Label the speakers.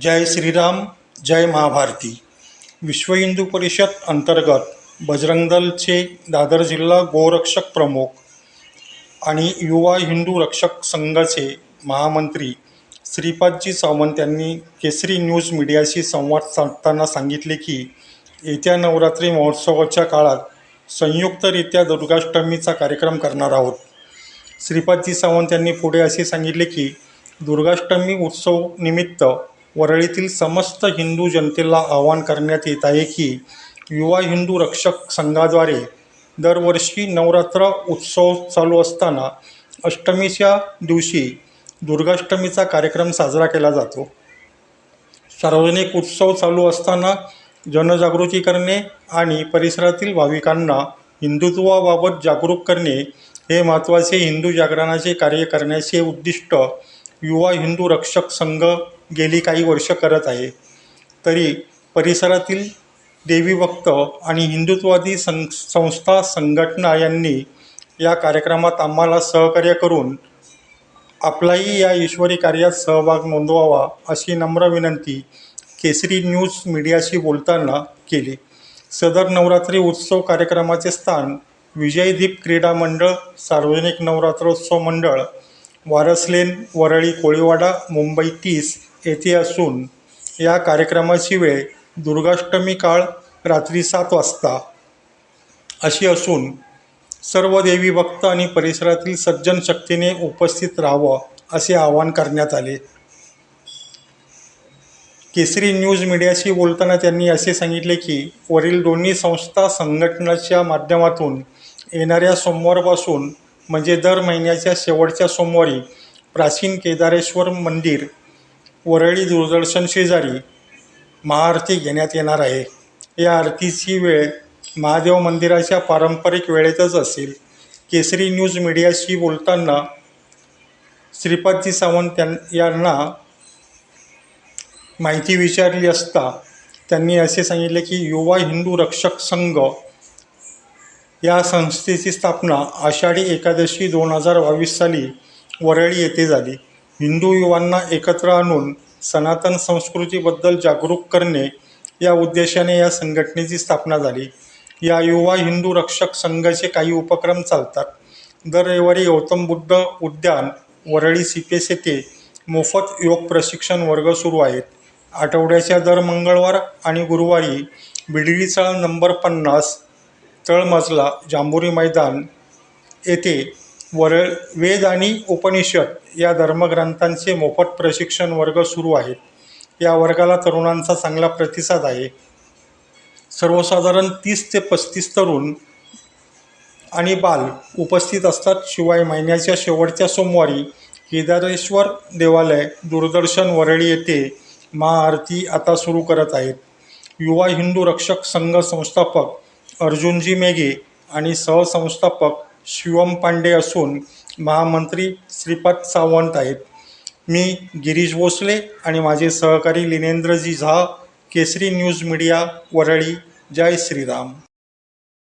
Speaker 1: जय श्रीराम जय महाभारती. विश्व हिंदू परिषद अंतर्गत बजरंग दलचे दादर जिल्हा गोरक्षक प्रमुख आणि युवा हिंदू रक्षक संघाचे महामंत्री श्रीपादजी सावंत यांनी केसरी न्यूज मीडियाशी संवाद साधताना सांगितले की येत्या नवरात्री महोत्सवाच्या काळात संयुक्तरित्या दुर्गाष्टमीचा कार्यक्रम करणार आहोत. श्रीपादजी सावंत यांनी पुढे असे सांगितले की दुर्गाष्टमी उत्सव निमित्त वरळीतील समस्त हिंदू जनतेला आवाहन करण्यात येत आहे की युवा हिंदू रक्षक संघाद्वारे दरवर्षी नवरात्र उत्सव चालू असताना अष्टमीच्या दिवशी दुर्गाष्टमीचा कार्यक्रम साजरा केला जातो. सार्वजनिक उत्सव चालू असताना जनजागृती करणे आणि परिसरातील भाविकांना हिंदुत्वाबाबत जागरूक करणे हे महत्त्वाचे हिंदू जागरणाचे कार्य करण्याचे उद्दिष्ट युवा हिंदू रक्षक संघ गेली काही वर्ष करत आहे. तरी परिसरातील देवी भक्त आणि हिंदुत्ववादी सं संस्था संघटना यांनी या कार्यक्रमात आम्हाला सहकार्य करून आपलाही या ईश्वरी कार्यात सहभाग नोंदवावा अशी नम्र विनंती केसरी न्यूज मीडियाशी बोलताना केली. सदर नवरात्री उत्सव कार्यक्रमाचे स्थान विजयदीप क्रीडा मंडळ सार्वजनिक नवरात्रोत्सव मंडळ वारसलेन वरळी कोळीवाडा मुंबई तीस येथे असून या कार्यक्रमाची वेळ दुर्गाष्टमी काळ रात्री सात वाजता. अशी असून सर्व देवी भक्त आणि परिसरातील सज्जन शक्तीने उपस्थित राहावं असे आवाहन करण्यात आले. केसरी न्यूज मीडियाशी बोलताना त्यांनी असे सांगितले की वरील दोन्ही संस्था संघटनाच्या माध्यमातून येणाऱ्या सोमवारपासून म्हणजे दर महिन्याच्या शेवटच्या सोमवारी प्राचीन केदारेश्वर मंदिर वरळी दूरदर्शन शेजारी महाआरती घेण्यात येणार आहे. या आरतीची वेळ महादेव मंदिराच्या पारंपरिक वेळेतच असेल. केसरी न्यूज मीडियाशी बोलताना श्रीपादजी सावंत यांना माहिती विचारली असता त्यांनी असे सांगितले की युवा हिंदू रक्षक संघ या संस्थेची स्थापना आषाढी एकादशी दोन हजार बावीस साली वरळी येथे झाली. हिंदू युवांना एकत्र आणून सनातन संस्कृतीबद्दल जागरूक करणे या उद्देशाने या संघटनेची स्थापना झाली. या युवा हिंदू रक्षक संघाचे काही उपक्रम चालतात. दर रविवारी गौतम बुद्ध उद्यान वरळी सीपेस येथे मोफत योग प्रशिक्षण वर्ग सुरू आहेत. आठवड्याच्या दर मंगळवार आणि गुरुवारी बिडळी चाळ नंबर पन्नास तळमजला जांभुरी मैदान येथे वरळ वेद आणि उपनिषद या धर्मग्रंथांचे मोफत प्रशिक्षण वर्ग सुरू आहेत. या वर्गाला तरुणांचा चांगला प्रतिसाद आहे. सर्वसाधारण तीस ते पस्तीस तरुण आणि बाल उपस्थित असतात. शिवाय महिन्याच्या शेवटच्या सोमवारी केदारेश्वर देवालय दूरदर्शन वरळी येथे महाआरती आता सुरू करत आहेत. युवा हिंदू रक्षक संघ संस्थापक अर्जुनजी मेघे आणि सहसंस्थापक शिवम पांडे असून महामंत्री श्रीपाद सावंत आहेत. मी गिरीश भोसले आणि माझे सहकारी लिनेंद्रजी झा केसरी न्यूज मीडिया वरळी. जय श्रीराम.